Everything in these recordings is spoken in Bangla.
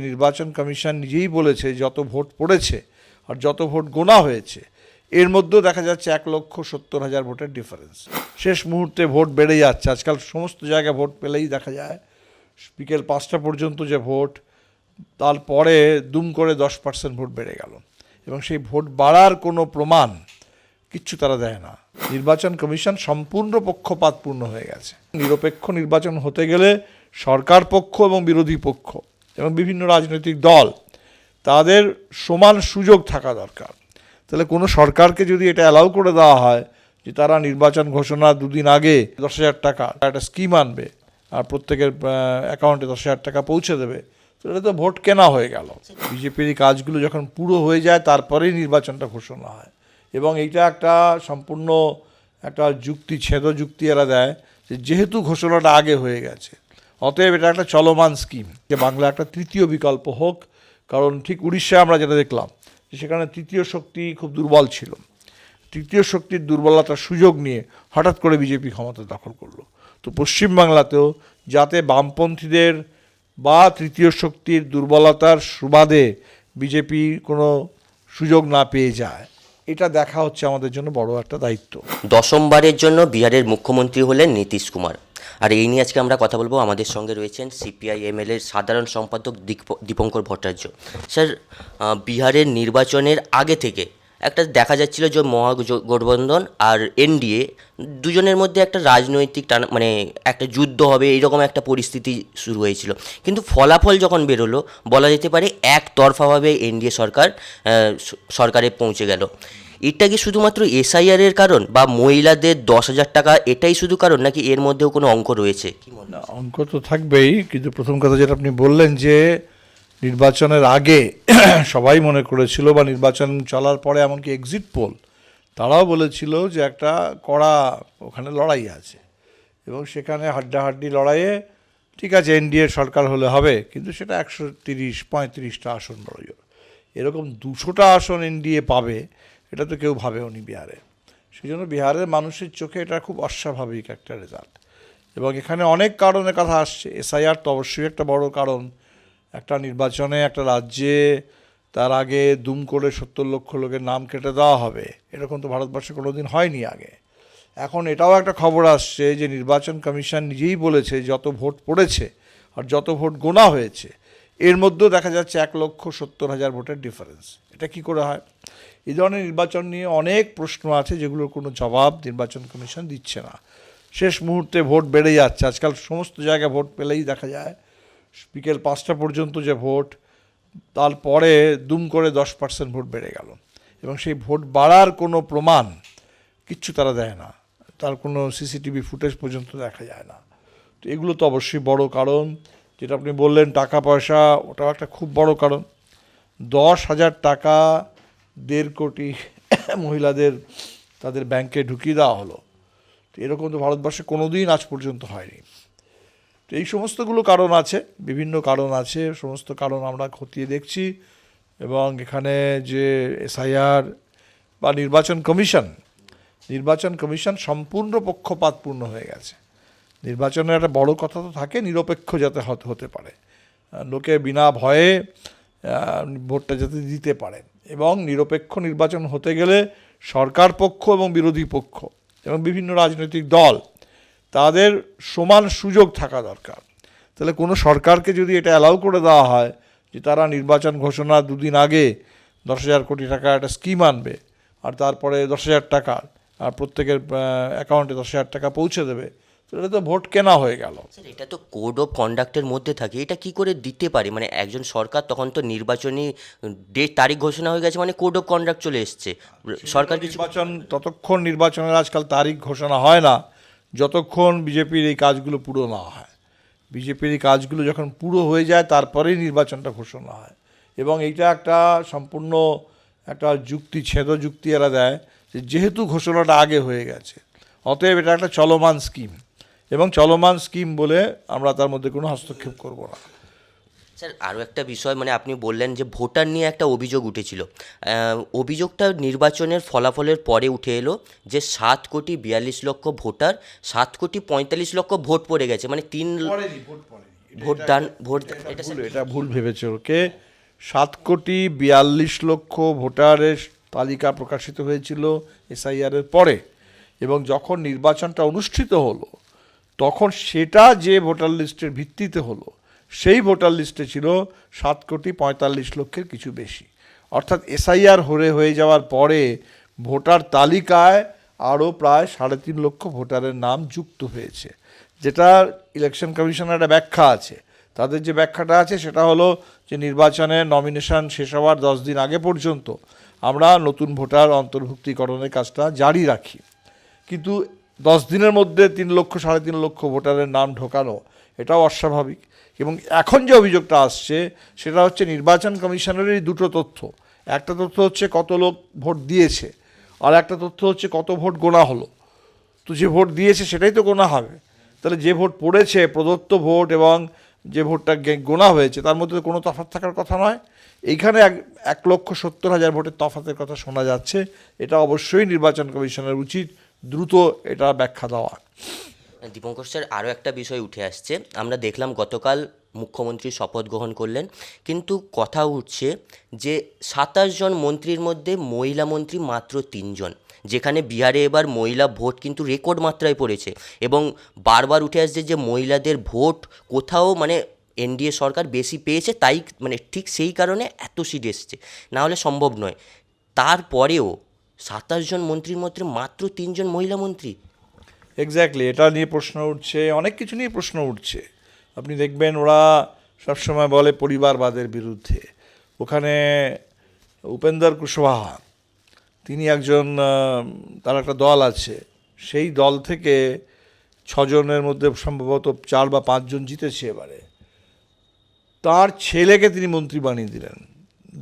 নির্বাচন কমিশন নিজেই বলেছে যত ভোট পড়েছে আর যত ভোট গোনা হয়েছে, এর মধ্যেও দেখা যাচ্ছে এক লক্ষ সত্তর হাজার ভোটের ডিফারেন্স শেষ মুহূর্তে ভোট বেড়ে যাচ্ছে। আজকাল সমস্ত জায়গায় ভোট পেলেই দেখা যায়, বিকেল পাঁচটা পর্যন্ত যে ভোট, তারপরে দুম করে দশ পার্সেন্ট ভোট বেড়ে গেল। এবং সেই ভোট বাড়ার কোনো প্রমাণ কিচ্ছু তারা দেয় না। নির্বাচন কমিশন সম্পূর্ণ পক্ষপাতপূর্ণ হয়ে গেছে। নিরপেক্ষ নির্বাচন হতে গেলে সরকার পক্ষ এবং বিরোধী পক্ষ এবং বিভিন্ন রাজনৈতিক দল, তাদের সমান সুযোগ থাকা দরকার। তাহলে কোনো সরকারকে যদি এটা অ্যালাউ করে দেওয়া হয় যে তারা নির্বাচন ঘোষণা দুদিন আগে দশ হাজার টাকা একটা স্কিম আনবে আর প্রত্যেকের অ্যাকাউন্টে দশ হাজার টাকা পৌঁছে দেবে তো এটা তো ভোট কেনা হয়ে গেল। বিজেপির কাজগুলো যখন পুরো হয়ে যায়, তারপরেই নির্বাচনটা ঘোষণা হয়। এবং এইটা একটা সম্পূর্ণ একটা যুক্তি ছেদ যুক্তি এরা দেয় যে যেহেতু ঘোষণাটা আগে হয়ে গেছে অতএব এটা একটা চলমান স্কিম যে বাংলা একটা তৃতীয় বিকল্প হোক, কারণ ঠিক উড়িষ্যায় আমরা যেটা দেখলাম, যে সেখানে তৃতীয় শক্তি খুব দুর্বল ছিল। তৃতীয় শক্তির দুর্বলতার সুযোগ নিয়ে হঠাৎ করে বিজেপি ক্ষমতা দখল করল। তো পশ্চিমবাংলাতেও যাতে বামপন্থীদের বা তৃতীয় শক্তির দুর্বলতার সুবাদে বিজেপি কোনো সুযোগ না পেয়ে যায়, এটা দেখা হচ্ছে আমাদের জন্য বড় একটা দায়িত্ব। দশমবারের জন্য বিহারের মুখ্যমন্ত্রী হলেন নীতিশ কুমার। আর এই নিয়ে আজকে আমরা কথা বলব। আমাদের সঙ্গে রয়েছেন সিপিআই এমএল এর সাধারণ সম্পাদক দীপ- দীপঙ্কর ভট্টাচার্য। স্যার বিহারের নির্বাচনের আগে থেকে একটা দেখা যাচ্ছিল যে মহাগঠবন্ধন আর এনডিএ দুজনের মধ্যে একটা রাজনৈতিক টানা মানে একটা যুদ্ধ হবে, এইরকম একটা পরিস্থিতি শুরু হয়েছিল। কিন্তু ফলাফল যখন বেরোলো, বলা যেতে পারে একতরফাভাবে এনডিএ সরকার সরকারে পৌঁছে গেল। এটা কি শুধুমাত্র এসআইআর এর কারণ বা মহিলাদের দশ হাজার টাকা এটাই শুধু কারণ নাকি এর মধ্যেও কোনো অঙ্ক রয়েছে? কি মনে হয়? অঙ্ক তো থাকবেই কিন্তু প্রথম কথা যেটা আপনি বললেন যে নির্বাচনের আগে সবাই মনে করেছিল বা নির্বাচন চলার পরে এমনকি এক্সিট পোল তারাও বলেছিল যে একটা কড়া ওখানে লড়াই আছে। এবং সেখানে হাড্ডাহাড্ডি লড়াইয়ে ঠিক আছে এনডিএ সরকার হলে হবে কিন্তু সেটা একশো তিরিশ পঁয়ত্রিশটা আসন বড় জোর। এরকম দুশোটা আসন এনডিএ পাবে এটা তো কেউ ভাবেওনি বিহারে। সেই জন্য বিহারের মানুষের চোখে এটা খুব অস্বাভাবিক একটা রেজাল্ট এবং এখানে অনেক কারণের কথা আসছে। এসআইআর তো অবশ্যই একটা বড় কারণ। একটা নির্বাচনে একটা রাজ্যে তার আগে দুম করে সত্তর লক্ষ লোকের নাম কেটে দেওয়া হবে। এরকম তো ভারতবর্ষে কোনো দিন হয়নি আগে। এখন এটাও একটা খবর আসছে যে নির্বাচন কমিশন নিজেই বলেছে যত ভোট পড়েছে আর যত ভোট গোনা হয়েছে এর মধ্যেও দেখা যাচ্ছে এক লক্ষ সত্তর হাজার ভোটের ডিফারেন্স এটা কি করে হয়? এই ধরনের নির্বাচন নিয়ে অনেক প্রশ্ন আছে যেগুলোর কোনো জবাব নির্বাচন কমিশন দিচ্ছে না। শেষ মুহূর্তে ভোট বেড়ে যাচ্ছে। আজকাল সমস্ত জায়গায় ভোট পেলেই দেখা যায়, বিকেল পাঁচটা পর্যন্ত যে ভোট, তারপরে দুম করে দশ পার্সেন্ট ভোট বেড়ে গেল। এবং সেই ভোট বাড়ার কোনো প্রমাণ কিচ্ছু তারা দেয় না। তার কোনো সিসিটিভি ফুটেজ পর্যন্ত দেখা যায় না। তো এগুলো তো অবশ্যই বড় কারণ। যেটা আপনি বললেন টাকা পয়সা, ওটাও একটা খুব বড় কারণ। দশ হাজার টাকা দেড় কোটি মহিলাদের তাদের ব্যাংকে ঢুকিয়ে দেওয়া হলো। তো এরকম তো ভারতবর্ষে কোনো দিন আজ পর্যন্ত হয়নি। তো এই সমস্তগুলো কারণ আছে, বিভিন্ন কারণ আছে, সমস্ত কারণ আমরা খতিয়ে দেখছি এবং এখানে যে এসআইআর বা নির্বাচন কমিশন নির্বাচন কমিশন সম্পূর্ণ পক্ষপাতপূর্ণ হয়ে গেছে। নির্বাচনের একটা বড় কথা তো থাকে, নিরপেক্ষ যাতে হতে পারে। লোকে বিনা ভয়ে ভোটটা যাতে দিতে পারে এবং নিরপেক্ষ নির্বাচন হতে গেলে সরকার পক্ষ এবং বিরোধী পক্ষ এবং বিভিন্ন রাজনৈতিক দল, তাদের সমান সুযোগ থাকা দরকার। তাহলে কোনো সরকারকে যদি এটা অ্যালাউ করে দেওয়া হয়, যে তারা নির্বাচন ঘোষণা দুদিন আগে দশ হাজার কোটি টাকা একটা স্কিম আনবে, আর তারপরে দশ হাজার টাকা, আর প্রত্যেকের অ্যাকাউন্টে দশ হাজার টাকা পৌঁছে দেবে এটা তো ভোট কেনা হয়ে গেল। এটা তো কোড অফ কন্ডাক্টের মধ্যে থাকে। এটা কি করে দিতে পারে? মানে একজন সরকার তখন তো নির্বাচনী ডেট তারিখ ঘোষণা হয়ে গেছে মানে কোড অফ কন্ডাক্ট চলে এসছে। সরকার কিছু নির্বাচন ততক্ষণ নির্বাচনের আজকাল তারিখ ঘোষণা হয় না যতক্ষণ বিজেপির এই কাজগুলো পুরো না হয়। বিজেপির এই কাজগুলো যখন পুরো হয়ে যায় তারপরেই নির্বাচনটা ঘোষণা হয়। এবং এইটা একটা সম্পূর্ণ একটা যুক্তি ছেদ যুক্তি এরা দেয় যে যেহেতু ঘোষণাটা আগে হয়ে গেছে অতএব এটা একটা চলমান স্কিম এবং চলমান স্কিম বলে আমরা তার মধ্যে কোনো হস্তক্ষেপ করব না। স্যার আরও একটা বিষয় মানে আপনি বললেন যে ভোটার নিয়ে একটা অভিযোগ উঠেছিল। অভিযোগটা নির্বাচনের ফলাফলের পরে উঠে এলো যে সাত কোটি বিয়াল্লিশ লক্ষ ভোটার সাত কোটি পঁয়তাল্লিশ লক্ষ ভোট পড়ে গেছে। মানে তিন ভোট দান ভোট এটা ভুল এটা ভুল ভেবেছে ওকে। সাত কোটি বিয়াল্লিশ লক্ষ ভোটারের তালিকা প্রকাশিত হয়েছিল এসআইআর এর পরে। এবং যখন নির্বাচনটা অনুষ্ঠিত হলো তখন সেটা যে ভোটার লিস্টের ভিত্তিতে হলো, সেই ভোটার লিস্টে ছিল সাত কোটি পঁয়তাল্লিশ লক্ষের কিছু বেশি। অর্থাৎ এসআইআর হয়ে হয়ে যাওয়ার পরে ভোটার তালিকায় আরও প্রায় সাড়ে তিন লক্ষ ভোটারের নাম যুক্ত হয়েছে। যেটা ইলেকশন কমিশনের একটা ব্যাখ্যা আছে। তাদের যে ব্যাখ্যাটা আছে সেটা হলো যে নির্বাচনের নমিনেশন শেষ হওয়ার দশ দিন আগে পর্যন্ত আমরা নতুন ভোটার অন্তর্ভুক্তিকরণের কাজটা জারি রাখি। কিন্তু দশ দিনের মধ্যে তিন লক্ষ, সাড়ে তিন লক্ষ ভোটারের নাম ঢোকানো, এটাও অস্বাভাবিক। এবং এখন যে অভিযোগটা আসছে, সেটা হচ্ছে নির্বাচন কমিশনেরই দুটো তথ্য। একটা তথ্য হচ্ছে কত লোক ভোট দিয়েছে, আর একটা তথ্য হচ্ছে কত ভোট গোনা হলো। তো যে ভোট দিয়েছে সেটাই তো গোনা হবে। তাহলে যে ভোট পড়েছে, প্রদত্ত ভোট এবং যে ভোটটা গোনা হয়েছে, তার মধ্যে কোনো তফাৎ থাকার কথা নয়। এইখানে এক এক লক্ষ সত্তর হাজার ভোটের তফাতের কথা শোনা যাচ্ছে। এটা অবশ্যই নির্বাচন কমিশনের উচিত দ্রুত এটা ব্যাখ্যা দেওয়া। দীপঙ্কর স্যার আরও একটা বিষয় উঠে আসছে। আমরা দেখলাম গতকাল মুখ্যমন্ত্রী শপথ গ্রহণ করলেন, কিন্তু কথা উঠছে যে সাতাশ জন মন্ত্রীর মধ্যে মহিলা মন্ত্রী মাত্র তিনজন যেখানে বিহারে এবার মহিলা ভোট কিন্তু রেকর্ড মাত্রায় পড়েছে এবং বারবার উঠে আসছে যে মহিলাদের ভোট কোথাও মানে এনডিএ সরকার বেশি পেয়েছে, তাই মানে ঠিক সেই কারণে এত সিট এসছে। নাহলে সম্ভব নয়। তারপরেও সাতাশ জন মন্ত্রীর মধ্যে মাত্র তিনজন মহিলা মন্ত্রী। এক্স্যাক্টলি এটা নিয়ে প্রশ্ন উঠছে, অনেক কিছু নিয়ে প্রশ্ন উঠছে। আপনি দেখবেন ওরা সবসময় বলে পরিবারবাদের বিরুদ্ধে। ওখানে উপেন্দর কুশওয়াহা, তিনি একজন তার একটা দল আছে। সেই দল থেকে ছজনের মধ্যে সম্ভবত চার বা পাঁচজন জিতেছে এবারে। তার ছেলেকে তিনি মন্ত্রী বানিয়ে দিলেন।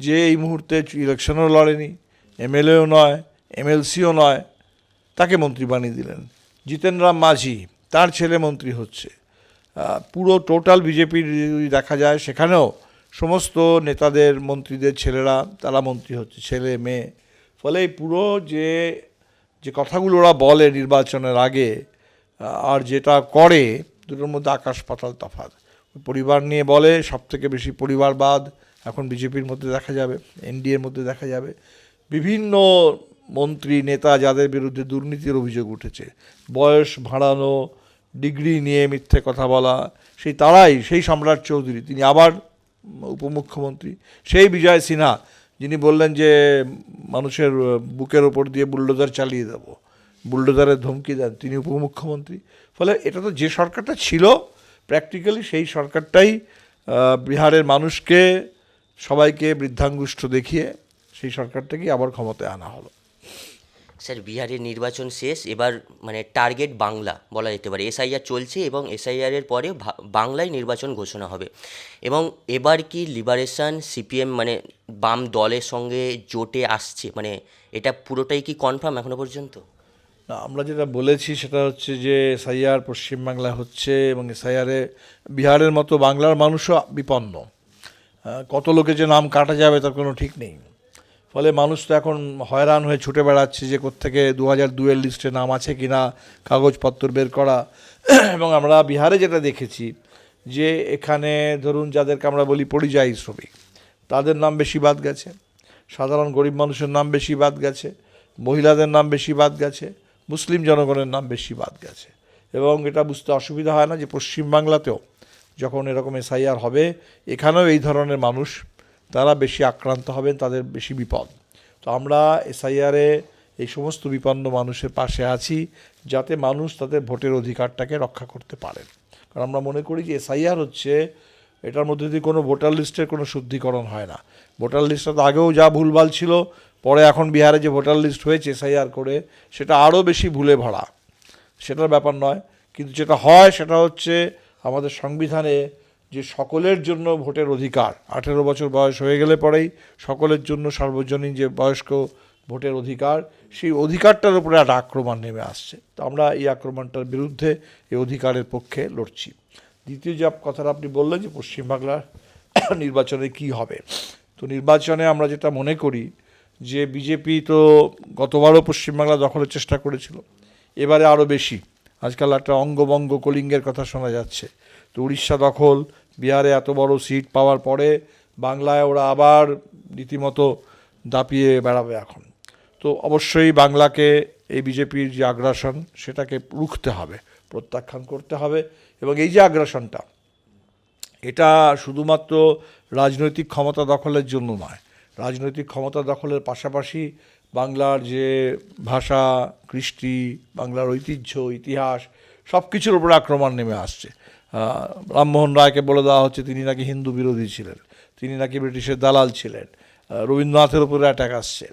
যে এই মুহূর্তে ইলেকশনও লড়েনি এমএলএও নয় এমএলসিও নয়, তাকে মন্ত্রী বানিয়ে দিলেন। জিতেন রাম মাঝি, তার ছেলে মন্ত্রী হচ্ছে। পুরো টোটাল বিজেপির দেখা যায়, সেখানেও সমস্ত নেতাদের, মন্ত্রীদের ছেলেরা, তারা মন্ত্রী হচ্ছে, ছেলে, মেয়ে। ফলে পুরো যে যে কথাগুলো ওরা বলে নির্বাচনের আগে আর যেটা করে, দুটোর মধ্যে আকাশ পাতাল তফাৎ। পরিবার নিয়ে বলে সব থেকে বেশি পরিবারবাদ এখন বিজেপির মধ্যে দেখা যাবে, এনডিএর মধ্যে দেখা যাবে। বিভিন্ন মন্ত্রী, নেতা যাদের বিরুদ্ধে দুর্নীতির অভিযোগ উঠেছে, বয়স ভাড়ানো ডিগ্রি নিয়ে মিথ্যে কথা বলা, সেই তারাই, সেই সম্রাট চৌধুরী, তিনি আবার উপমুখ্যমন্ত্রী। সেই বিজয় সিনহা, যিনি বললেন যে মানুষের বুকের ওপর দিয়ে বুলডোজার চালিয়ে দেব, বুলডোজারের ধমকি দেন, তিনি উপমুখ্যমন্ত্রী। ফলে এটা তো যে সরকারটা ছিল, প্র্যাকটিক্যালি সেই সরকারটাই বিহারের মানুষকে, সবাইকে বৃদ্ধাঙ্গুষ্ঠ দেখিয়ে সেই সরকারটাকেই আবার ক্ষমতায় আনা হলো। স্যার, বিহারের নির্বাচন শেষ, এবার মানে টার্গেট বাংলা বলা যেতে পারে। এসআইআর চলছে এবং এসআইআর এর পরে বাংলায় নির্বাচন ঘোষণা হবে। এবং এবার কি লিবারেশন সিপিএম মানে বাম দলের সঙ্গে জোটে আসছে মানে এটা পুরোটাই কি কনফার্ম এখনও পর্যন্ত? আমরা যেটা বলেছি সেটা হচ্ছে যে এসআইআর পশ্চিমবাংলায় হচ্ছে এবং এসআইআরে বিহারের মতো বাংলার মানুষও বিপন্ন। কত লোকে যে নাম কাটা যাবে তার কোনো ঠিক নেই। ফলে মানুষ তো এখন হয়রান হয়ে ছুটে বেড়াচ্ছে যে কোত্থেকে দু হাজার দুয়ের লিস্টে নাম আছে কি না কাগজপত্র বের করা। এবং আমরা বিহারে যেটা দেখেছি যে এখানে ধরুন যাদেরকে আমরা বলি পরিযায়ী শ্রমিক, তাদের নাম বেশি বাদ গেছে। সাধারণ গরিব মানুষের নাম বেশি বাদ গেছে, মহিলাদের নাম বেশি বাদ গেছে, মুসলিম জনগণের নাম বেশি বাদ গেছে। এবং এটা বুঝতে অসুবিধা হয় না যে পশ্চিমবাংলাতেও যখন এরকম এসআইআর হবে, এখানেও এই ধরনের মানুষ তারা বেশি আক্রান্ত হবেন, তাদের বেশি বিপদ। তো আমরা এসআইআরে এই সমস্ত বিপন্ন মানুষের পাশে আছি, যাতে মানুষ তাদের ভোটের অধিকারটাকে রক্ষা করতে পারেন কারণ আমরা মনে করি যে এসআইআর হচ্ছে, এটার মধ্যে দিয়ে কোনো ভোটার লিস্টের কোনো শুদ্ধিকরণ হয় না। ভোটার লিস্টটা তো আগেও যা ভুলভাল ছিল, পরে এখন বিহারে যে ভোটার লিস্ট হয়েছে এসআইআর করে, সেটা আরও বেশি ভুলে ভরা। সেটার ব্যাপার নয়, কিন্তু যেটা হয় সেটা হচ্ছে আমাদের সংবিধানে যে সকলের জন্য ভোটের অধিকার। আঠেরো বছর বয়স হয়ে গেলে পরেই সকলের জন্য সার্বজনীন যে বয়স্ক ভোটের অধিকার, সেই অধিকারটার উপরে একটা আক্রমণ নেমে আসছে। তো আমরা এই আক্রমণটার বিরুদ্ধে এই অধিকারের পক্ষে লড়ছি। দ্বিতীয় যে কথাটা আপনি বললেন যে পশ্চিমবাংলার নির্বাচনে কি হবে? তো নির্বাচনে আমরা যেটা মনে করি যে বিজেপি তো গতবারও পশ্চিমবাংলা দখলের চেষ্টা করেছিল, এবারে আরও বেশি। আজকাল একটা অঙ্গবঙ্গ কলিঙ্গের কথা শোনা যাচ্ছে। তো উড়িষ্যা দখল বিহারে এত বড় সিট পাওয়ার পরে বাংলায় ওরা আবার রীতিমতো দাপিয়ে বেড়াবে এখন। তো অবশ্যই বাংলাকে এই বিজেপির যে আগ্রাসন, সেটাকে রুখতে হবে, প্রত্যাখ্যান করতে হবে এবং এই যে আগ্রাসনটা, এটা শুধুমাত্র রাজনৈতিক ক্ষমতা দখলের জন্য নয়, রাজনৈতিক ক্ষমতা দখলের পাশাপাশি বাংলার যে ভাষা, কৃষ্টি, বাংলার ঐতিহ্য, ইতিহাস সব কিছুর উপরে আক্রমণ নেমে আসছে। রামমোহন রায়কে বলে দেওয়া হচ্ছে তিনি নাকি হিন্দু বিরোধী ছিলেন। তিনি নাকি ব্রিটিশের দালাল ছিলেন। রবীন্দ্রনাথের উপরে অ্যাটাক আসছে।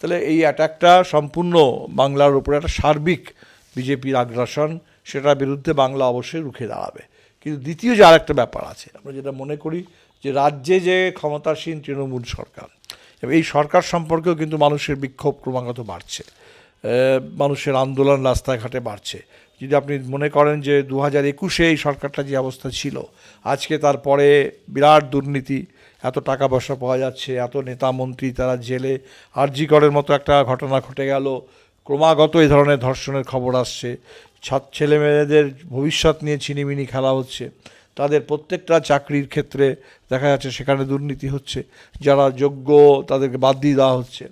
তাহলে এই অ্যাটাকটা সম্পূর্ণ বাংলার উপরে একটা সার্বিক বিজেপির আগ্রাসন, সেটার বিরুদ্ধে বাংলা অবশ্যই রুখে দাঁড়াবে। কিন্তু দ্বিতীয় যে আরেকটা ব্যাপার আছে, আমরা যেটা মনে করি যে রাজ্যে যে ক্ষমতাসীন তৃণমূল সরকার এই সরকার সম্পর্কেও কিন্তু মানুষের বিক্ষোভ ক্রমাগত বাড়ছে। মানুষের আন্দোলন রাস্তাঘাটে বাড়ছে। যদি আপনি মনে করেন যে দু হাজার একুশে এই সরকারটা যে অবস্থা ছিল, আজকে তারপরে বিরাট দুর্নীতি, এত টাকা পয়সা পাওয়া যাচ্ছে, এত নেতা মন্ত্রী তারা জেলে আরজিকরের মতো একটা ঘটনা ঘটে গেল, ক্রমাগত এই ধরনের ধর্ষণের খবর আসছে ছাত্র ছেলে মেয়েদের ভবিষ্যৎ নিয়ে ছিনিমিনি খেলা হচ্ছে, তাদের প্রত্যেকটা চাকরির ক্ষেত্রে দেখা যাচ্ছে সেখানে দুর্নীতি হচ্ছে, যারা যোগ্য তাদেরকে বাদ দিয়ে দেওয়া হচ্ছে।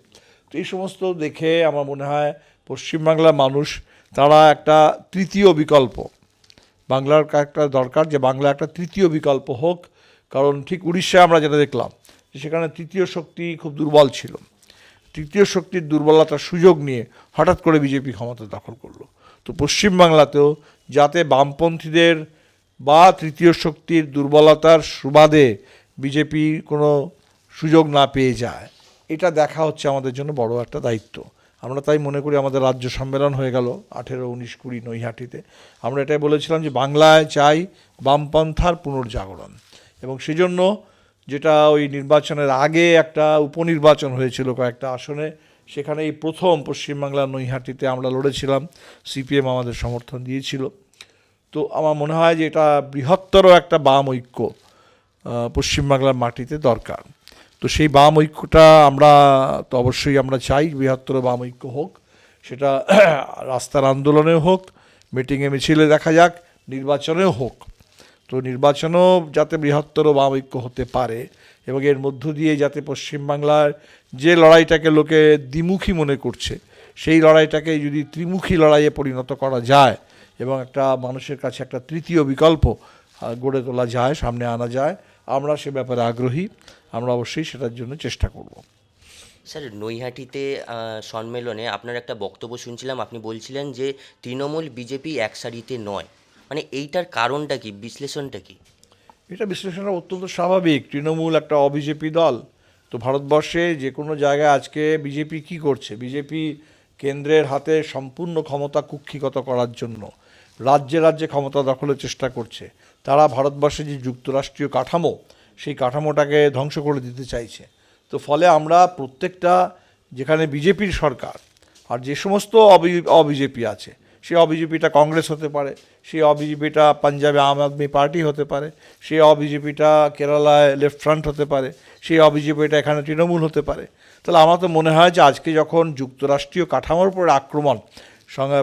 তো এই সমস্ত দেখে আমার মনে হয় পশ্চিমবাংলার মানুষ তারা একটা তৃতীয় বিকল্প। বাংলার একটা দরকার যে বাংলা একটা তৃতীয় বিকল্প হোক, কারণ ঠিক উড়িষ্যায় আমরা যেটা দেখলাম সেখানে তৃতীয় শক্তি খুব দুর্বল ছিল। তৃতীয় শক্তির দুর্বলতার সুযোগ নিয়ে হঠাৎ করে বিজেপি ক্ষমতা দখল করল। তো পশ্চিমবাংলাতেও যাতে বামপন্থীদের বা তৃতীয় শক্তির দুর্বলতার সুবাদে বিজেপি কোনো সুযোগ না পেয়ে যায়, এটা দেখা হচ্ছে আমাদের জন্য বড় একটা দায়িত্ব। আমরা তাই মনে করি আমাদের রাজ্য সম্মেলন হয়ে গেল আঠেরো, উনিশ, কুড়ি নৈহাটিতে। আমরা এটাই বলেছিলাম যে বাংলায় চাই বামপন্থার পুনর্জাগরণ। এবং সেজন্য যেটা ওই নির্বাচনের আগে একটা উপনির্বাচন হয়েছিল কয়েকটা আসনে, সেখানে এই প্রথম পশ্চিমবাংলার নৈহাটিতে আমরা লড়েছিলাম। সিপিএম আমাদের সমর্থন দিয়েছিল। তো আমার মনে হয় যে এটা বৃহত্তর একটা বাম ঐক্য পশ্চিমবাংলার মাটিতে দরকার। তো সেই বাম ঐক্যটা আমরা তো অবশ্যই আমরা চাই, বৃহত্তর বাম ঐক্য হোক। সেটা রাস্তার আন্দোলনে হোক, মিটিংয়ে মিছিলে দেখা যাক, নির্বাচনেও হোক। তো নির্বাচনও যাতে বৃহত্তর বাম ঐক্য হতে পারে এবং এর মধ্য দিয়ে যাতে পশ্চিমবাংলার যে লড়াইটাকে লোকে দ্বিমুখী মনে করছে, সেই লড়াইটাকে যদি ত্রিমুখী লড়াইয়ে পরিণত করা যায় এবং একটা মানুষের কাছে একটা তৃতীয় বিকল্প গড়ে তোলা যায়, সামনে আনা যায়, আমরা সে ব্যাপারে আগ্রহী। আমরা অবশ্যই সেটার জন্য চেষ্টা করব। স্যার নৈহাটিতে সম্মেলনে আপনার একটা বক্তব্য শুনছিলাম। আপনি বলছিলেন যে তৃণমূল বিজেপি এক সারিতে নয়। মানে এইটার কারণটা কি? বিশ্লেষণটা কি? এটা বিশ্লেষণটা অত্যন্ত স্বাভাবিক। তৃণমূল একটা অবিজেপি দল। তো ভারতবর্ষে যে কোনো জায়গায় আজকে বিজেপি কি করছে? বিজেপি কেন্দ্রের হাতে সম্পূর্ণ ক্ষমতা কুক্ষিগত করার জন্য রাজ্যে রাজ্যে ক্ষমতা দখলের চেষ্টা করছে। তারা ভারতবর্ষে যে যুক্তরাষ্ট্রীয় কাঠামো সেই কাঠামোটাকে ধ্বংস করে দিতে চাইছে। তো ফলে আমরা প্রত্যেকটা যেখানে বিজেপির সরকার আর যে সমস্ত অবি, অবিজেপি আছে, সেই অবিজেপিটা কংগ্রেস হতে পারে, সেই অবিজেপিটা পাঞ্জাবে আম আদমি পার্টি হতে পারে, সেই অবিজেপিটা কেরালায় লেফট ফ্রন্ট হতে পারে, সেই অবিজেপিটা এখানে তৃণমূল হতে পারে। তাহলে আমার তো মনে হয় যে আজকে যখন যুক্তরাষ্ট্রীয় কাঠামোর উপরে আক্রমণ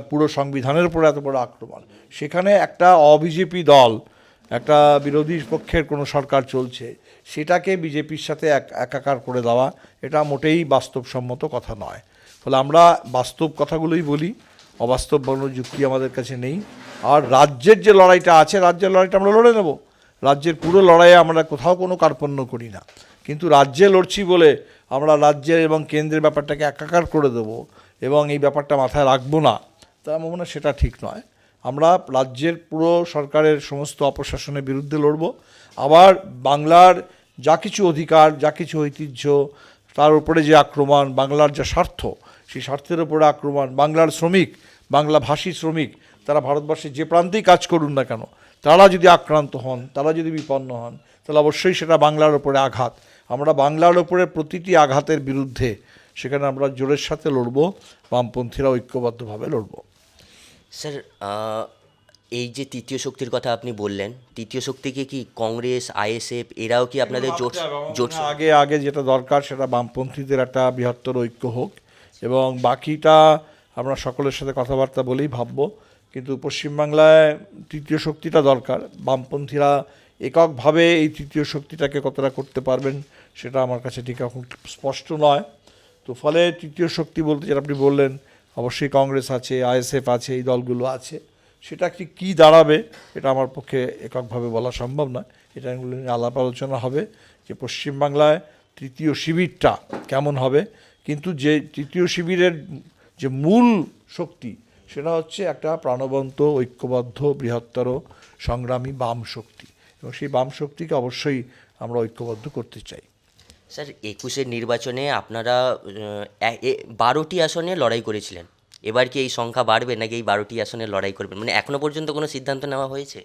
পুরো সংবিধানের উপরে এত বড় আক্রমণ, সেখানে একটা অবিজেপি দল একটা বিরোধী পক্ষের কোনো সরকার চলছে, সেটাকে বিজেপির সাথে এক, একাকার করে দেওয়া, এটা মোটেই বাস্তবসম্মত কথা নয়। ফলে আমরা বাস্তব কথাগুলোই বলি, অবাস্তব কোনো যুক্তি আমাদের কাছে নেই। আর রাজ্যের যে লড়াইটা আছে, রাজ্যের লড়াইটা আমরা লড়ে নেব। রাজ্যের পুরো লড়াইয়ে আমরা কোথাও কোনো কার্পণ্য করি না। কিন্তু রাজ্যে লড়ছি বলে আমরা রাজ্যের এবং কেন্দ্রের ব্যাপারটাকে একাকার করে দেবো এবং এই ব্যাপারটা মাথায় রাখব না, তা আমার মনে হয় সেটা ঠিক নয়। আমরা রাজ্যের পুরো সরকারের সমস্ত অপশাসনের বিরুদ্ধে লড়ব। আবার বাংলার যা কিছু অধিকার, যা কিছু ঐতিহ্য, তার উপরে যে আক্রমণ, বাংলার যা স্বার্থ, সেই স্বার্থের উপরে আক্রমণ, বাংলার শ্রমিক, বাংলা ভাষী শ্রমিক, তারা ভারতবর্ষের যে প্রান্তেই কাজ করুন না কেন, তারা যদি আক্রান্ত হন, তারা যদি বিপন্ন হন, তাহলে অবশ্যই সেটা বাংলার ওপরে আঘাত। আমরা বাংলার ওপরে প্রতিটি আঘাতের বিরুদ্ধে সেখানে আমরা জোরের সাথে লড়ব, বামপন্থীরা ঐক্যবদ্ধভাবে লড়বো। স্যার এই যে তৃতীয় শক্তির কথা আপনি বললেন তৃতীয় শক্তিকে কি কংগ্রেস আইএসএফ এরাও কি আপনাদের জোট জোট আগে আগে যেটা দরকার সেটা বামপন্থীদের একটা বৃহত্তর ঐক্য হোক এবং বাকিটা আমরা সকলের সাথে কথাবার্তা বলেই ভাববো। কিন্তু পশ্চিমবাংলায় তৃতীয় শক্তিটা দরকার। বামপন্থীরা এককভাবে এই তৃতীয় শক্তিটাকে কতটা করতে পারবেন সেটা আমার কাছে ঠিক এখন স্পষ্ট নয়। তো ফলে তৃতীয় শক্তি বলতে যেটা আপনি বললেন অবশ্যই কংগ্রেস আছে, আইএসএফ আছে, এই দলগুলো আছে। সেটা কি, কী দাঁড়াবে, এটা আমার পক্ষে এককভাবে বলা সম্ভব নয়। এটা এগুলো নিয়ে আলাপ আলোচনা হবে যে পশ্চিমবাংলায় তৃতীয় শিবিরটা কেমন হবে। কিন্তু যে তৃতীয় শিবিরের যে মূল শক্তি, সেটা হচ্ছে একটা প্রাণবন্ত, ঐক্যবদ্ধ, বৃহত্তর, সংগ্রামী বাম শক্তি। এবং সেই বাম শক্তিকে অবশ্যই আমরা ঐক্যবদ্ধ করতে চাই। স্যার একুশের নির্বাচনে আপনারা বারোটি আসনে লড়াই করেছিলেন। এবার কি এই সংখ্যা বাড়বে নাকি এই বারোটি আসনে লড়াই করবেন? মানে এখনও পর্যন্ত কোনো সিদ্ধান্ত নেওয়া হয়েছে?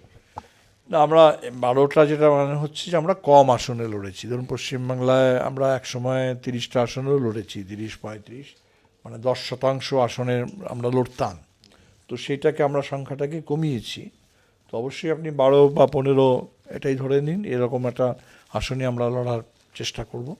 না, আমরা, বারোটা যেটা মানে হচ্ছে যে আমরা কম আসনে লড়েছি। ধরুন পশ্চিমবাংলায় আমরা এক সময় তিরিশটা আসনেও লড়েছি, তিরিশ, পঁয়ত্রিশ মানে দশ শতাংশ আসনে আমরা লড়তাম। তো সেটাকে আমরা সংখ্যাটাকে কমিয়েছি। তো অবশ্যই আপনি বারো বা পনেরো এটাই ধরে নিন, এরকম একটা আসনে আমরা লড়ার চেষ্টা করব।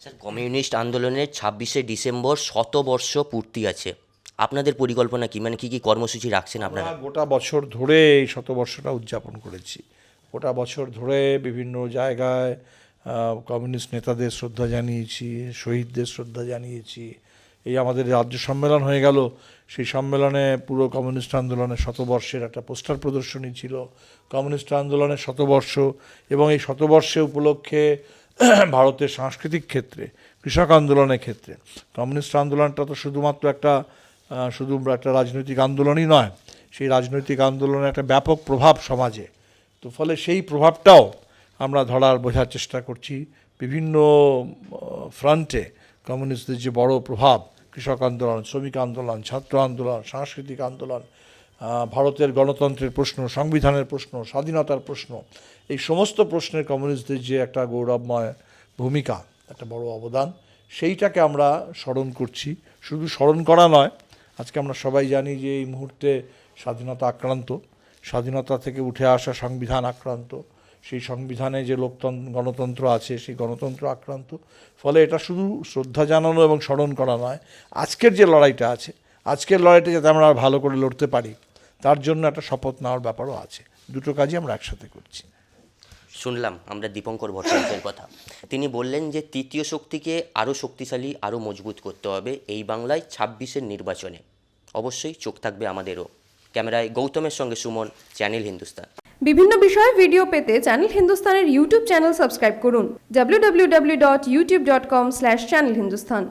স্যার কমিউনিস্ট আন্দোলনের ছাব্বিশে ডিসেম্বর শতবর্ষ পূর্তি আছে। আপনাদের পরিকল্পনা কি? মানে কি কি কর্মসূচি রাখছেন আপনারা? গোটা বছর ধরে এই শতবর্ষটা উদযাপন করেছি। গোটা বছর ধরে বিভিন্ন জায়গায় কমিউনিস্ট নেতাদের শ্রদ্ধা জানিয়েছি শহীদদের শ্রদ্ধা জানিয়েছি। এই আমাদের রাজ্য সম্মেলন হয়ে গেল সেই সম্মেলনে পুরো কমিউনিস্ট আন্দোলনের শতবর্ষের একটা পোস্টার প্রদর্শনী ছিল। কমিউনিস্ট আন্দোলনের শতবর্ষ এবং এই শতবর্ষে উপলক্ষে ভারতের সাংস্কৃতিক ক্ষেত্রে, কৃষক আন্দোলনের ক্ষেত্রে। কমিউনিস্ট আন্দোলনটা তো শুধুমাত্র একটা শুধু একটা রাজনৈতিক আন্দোলনই নয়, সেই রাজনৈতিক আন্দোলনের একটা ব্যাপক প্রভাব সমাজে। তো ফলে সেই প্রভাবটাও আমরা ধরার, বোঝার চেষ্টা করছি। বিভিন্ন ফ্রন্টে কমিউনিস্টদের যে বড় প্রভাব, কৃষক আন্দোলন, শ্রমিক আন্দোলন, ছাত্র আন্দোলন, সাংস্কৃতিক আন্দোলন ভারতের গণতন্ত্রের প্রশ্ন, সংবিধানের প্রশ্ন, স্বাধীনতার প্রশ্ন এই সমস্ত প্রশ্নের কমিউনিস্টদের যে একটা গৌরবময় ভূমিকা, একটা বড় অবদান, সেইটাকে আমরা স্মরণ করছি। শুধু স্মরণ করা নয়, আজকে আমরা সবাই জানি যে এই মুহূর্তে স্বাধীনতা আক্রান্ত, স্বাধীনতা থেকে উঠে আসা সংবিধান আক্রান্ত, সেই সংবিধানে যে লোকতন্ত্র গণতন্ত্র আছে, সেই গণতন্ত্র আক্রান্ত, ফলে এটা শুধু শ্রদ্ধা জানানো এবং স্মরণ করা নয়, আজকের যে লড়াইটা আছে, আজকের লড়াইটা যাতে আমরা ভালো করে লড়তে পারি, তার জন্য একটা শপথ নেওয়ার ব্যাপারও আছে। দুটো কাজই আমরা একসাথে করছি। শুনলাম, আমরা দীপঙ্কর ভট্টাচার্যের কথা। তিনি বললেন যে, তৃতীয় শক্তিকে আরও শক্তিশালী, আরও মজবুত করতে হবে এই বাংলায় ছাব্বিশের নির্বাচনে। অবশ্যই চোখ থাকবে আমাদেরও। ক্যামেরায় গৌতমের সঙ্গে সুমন, চ্যানেল হিন্দুস্তান। বিভিন্ন বিষয়ে ভিডিও পেতে চ্যানেল হিন্দুস্তানের ইউটিউব চ্যানেল সাবস্ক্রাইব করুন www.youtube.com/channelhindustan